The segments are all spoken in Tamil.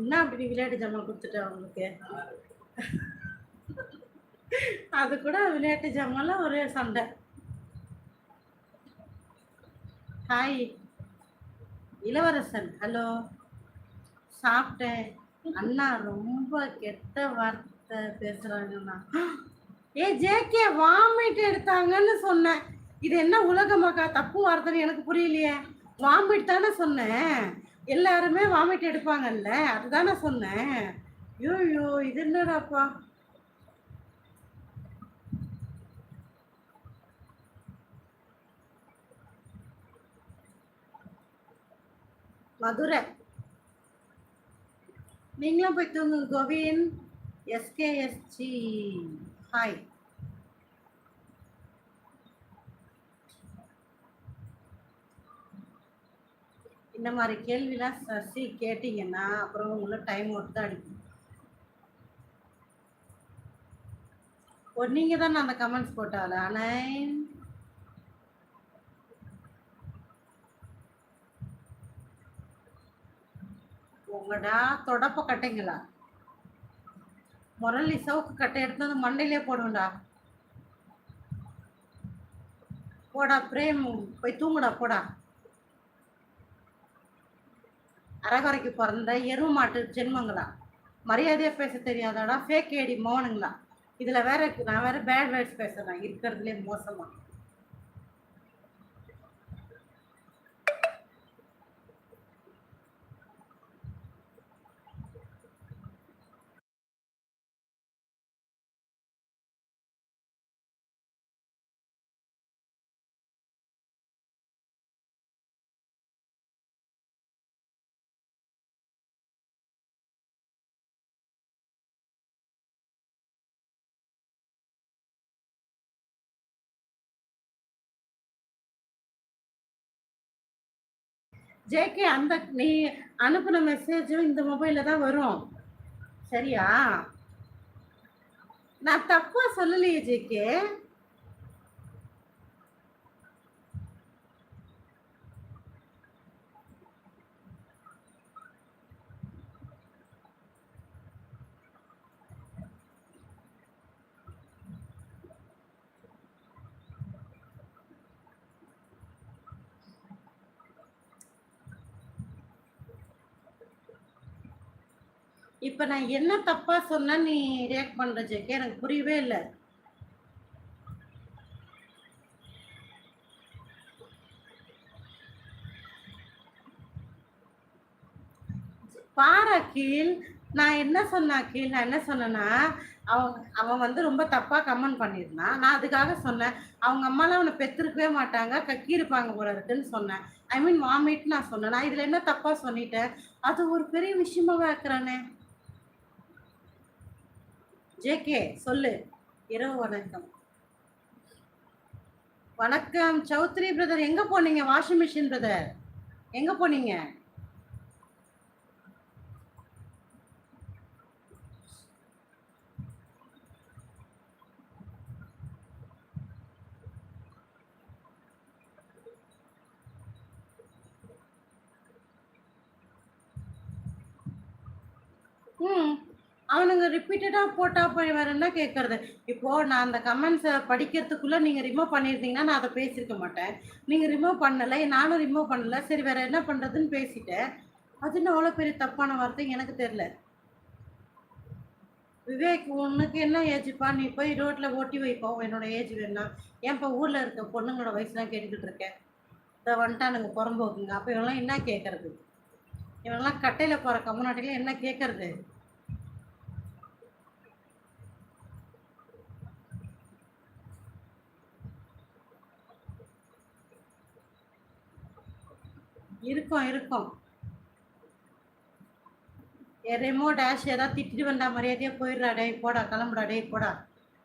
என்ன அப்படி விளையாட்டு ஜாமான் கொடுத்துட்டேன் அவங்களுக்கு அது கூட விளையாட்டு ஜாமான்லாம் ஒரே சண்டை. ஹாய் இளவரசன் ஹலோ சாப்பிட்டேன். அண்ணா ரொம்ப கெட்ட வார்த்தை பேசுறாங்கண்ணா ஏ ஜேகே வாமிட் எடுத்தாங்கன்னு சொன்னேன். இது என்ன உலகமாக்கா? தப்பு வார்த்தைன்னு எனக்கு புரியலையே. வாமிட் தானே சொன்னேன். எல்லாருமே வாமிட் எடுப்பாங்கல்ல அதுதானே சொன்னேன். ஐயோ இது என்னடாப்பா? மதுரை. நீங்களும் போய் தூங்குங்க கோவின். எஸ்கேஎஸ்ஜி ஹாய் இந்த மாதிரி கேள்விலாம் சசி கேட்டிங்கன்னா அப்புறம் உங்களை டைம் அவுட் தான் அடிக்கும். ஓ நீங்கள் தான் அந்த கமெண்ட்ஸ் போட்டால ஆனால் உங்கடா தொடப்ப கட்டைங்களா? முரளி சவுக்கு கட்டை எடுத்து வந்து மண்டையிலே போடுவேன்டா. போடா பிரேம் போய் தூங்குடா போடா. அரைகுறைக்கு பிறந்த எரு மாட்டு ஜென்மங்களா? மரியாதையா பேச தெரியாதாடா ஃபேக் ஏடி மோனுங்களா இதுல வேற நான் வேற பேட் வேர்ட்ஸ் பேசுறேன். இருக்கிறதுலே மோசமா. ஜேகே அந்த நீ அனுப்பின மெசேஜும் இந்த மொபைலில் தான் வரும். சரியா? நான் தப்பாக சொல்லலையே ஜேகே. இப்ப நான் என்ன தப்பா சொன்ன நீ ரியாக்ட் பண்ற ஜெகே? எனக்கு புரியவே இல்லை. பாரு அகில் நான் என்ன சொன்னேன் அகில் நான் என்ன சொன்னேன்னா அவன் அவன் வந்து ரொம்ப தப்பா கமெண்ட் பண்ணியிருந்தான். நான் அதுக்காக சொன்னேன். அவங்க அம்மாலாம் அவனை பெற்றிருக்கவே மாட்டாங்க. கக்கி இருப்பாங்க போல இருக்குன்னு சொன்னேன். ஐ மீன் வாமிட் நான் சொன்னேன். நான் இதுல என்ன தப்பா சொல்லிட்டேன்? அது ஒரு பெரிய விஷயமாவே ஆக்குறானே ஜேகே சொல்லு. இரவு வணக்கம். வணக்கம். சௌத்ரி பிரதர் எங்க போனீங்க? வாஷிங் மிஷின் பிரதர் எங்க போனீங்க? அவனுங்க ரிப்பீட்டடாக போட்டா போய் வேற என்ன கேட்கறது இப்போ நான் அந்த கமெண்ட்ஸை படிக்கிறதுக்குள்ளே நீங்கள் ரிமூவ் பண்ணியிருந்தீங்கன்னா நான் அதை பேசியிருக்க மாட்டேன். நீங்கள் ரிமூவ் பண்ணலை நானும் ரிமூவ் பண்ணலை. சரி வேற என்ன பண்ணுறதுன்னு பேசிட்டேன். அது என்ன அவ்வளோ பெரிய தப்பான வார்த்தை? எனக்கு தெரியல. விவேக் உனக்கு என்ன ஏஜ்ப்பா நீ போய் ரோட்டில் ஓட்டி வைப்போம் என்னோட ஏஜ் வேணா ஏன்ப்பா ஊரில் இருக்க பொண்ணுங்களோட வயசுலாம் கேட்டுக்கிட்டு இருக்கேன். இதை வந்துட்டானுங்க புறம்போக்குங்க. அப்போ இவங்களாம் என்ன கேட்கறது இவங்கெல்லாம் கட்டையில் போகிற கம்முனாட்டில என்ன கேட்கறது இருக்கும் இருக்கும். ரெமோ டேஷ் ஏதாவது திட்டிட்டு வந்தா மரியாதையாக போயிடுறா டே போடா கிளம்புடா டே போடா.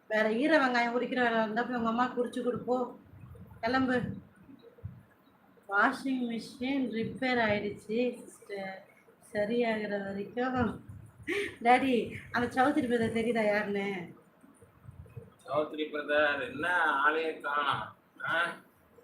வேற ஈர வெங்காயம் உரிக்கிற வேலை இருந்தால் போய் உங்கள் அம்மா குறிச்சு கொடுப்போ கிளம்பு. வாஷிங் மிஷின் ரிப்பேர் ஆயிடுச்சு சிஸ்டர் சரியாகிற வரைக்கும். டாடி அந்த சௌத்ரி பிரதர் தெரியுதா யாருன்னு? சௌத்ரி பிரதர் என்ன ஆளையே ஆ?